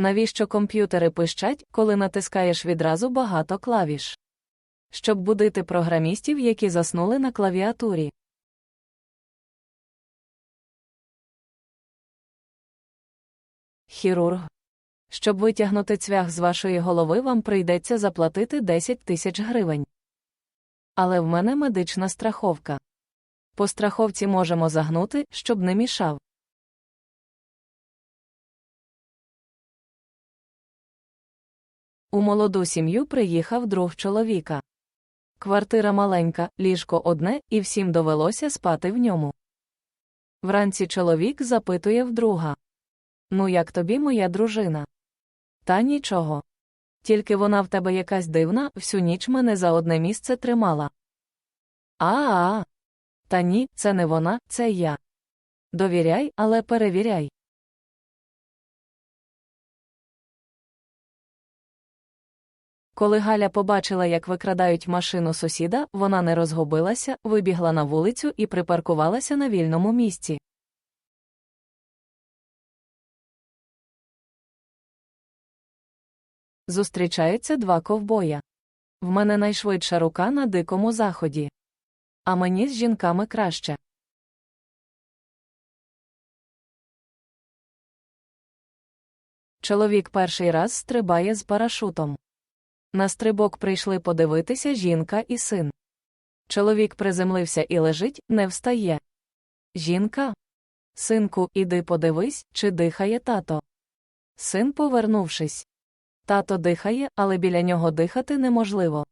Навіщо комп'ютери пищать, коли натискаєш відразу багато клавіш? Щоб будити програмістів, які заснули на клавіатурі. Хірург. Щоб витягнути цвях з вашої голови, вам прийдеться заплатити 10 тисяч гривень. Але в мене медична страховка. По страховці можемо загнути, щоб не мішав. У молоду сім'ю приїхав друг чоловіка. Квартира маленька, ліжко одне, і всім довелося спати в ньому. Вранці чоловік запитує в друга: Ну, як тобі моя дружина? Та нічого. Тільки вона в тебе якась дивна, всю ніч мене за одне місце тримала. А-а. Та ні, це не вона, це я. Довіряй, але перевіряй. Коли Галя побачила, як викрадають машину сусіда, вона не розгубилася, вибігла на вулицю і припаркувалася на вільному місці. Зустрічаються два ковбоя. В мене найшвидша рука на дикому заході. А мені з жінками краще. Чоловік перший раз стрибає з парашутом. На стрибок прийшли подивитися жінка і син. Чоловік приземлився і лежить, не встає. Жінка. Синку, іди подивись, чи дихає тато. Син, повернувшись. Тато дихає, але біля нього дихати неможливо.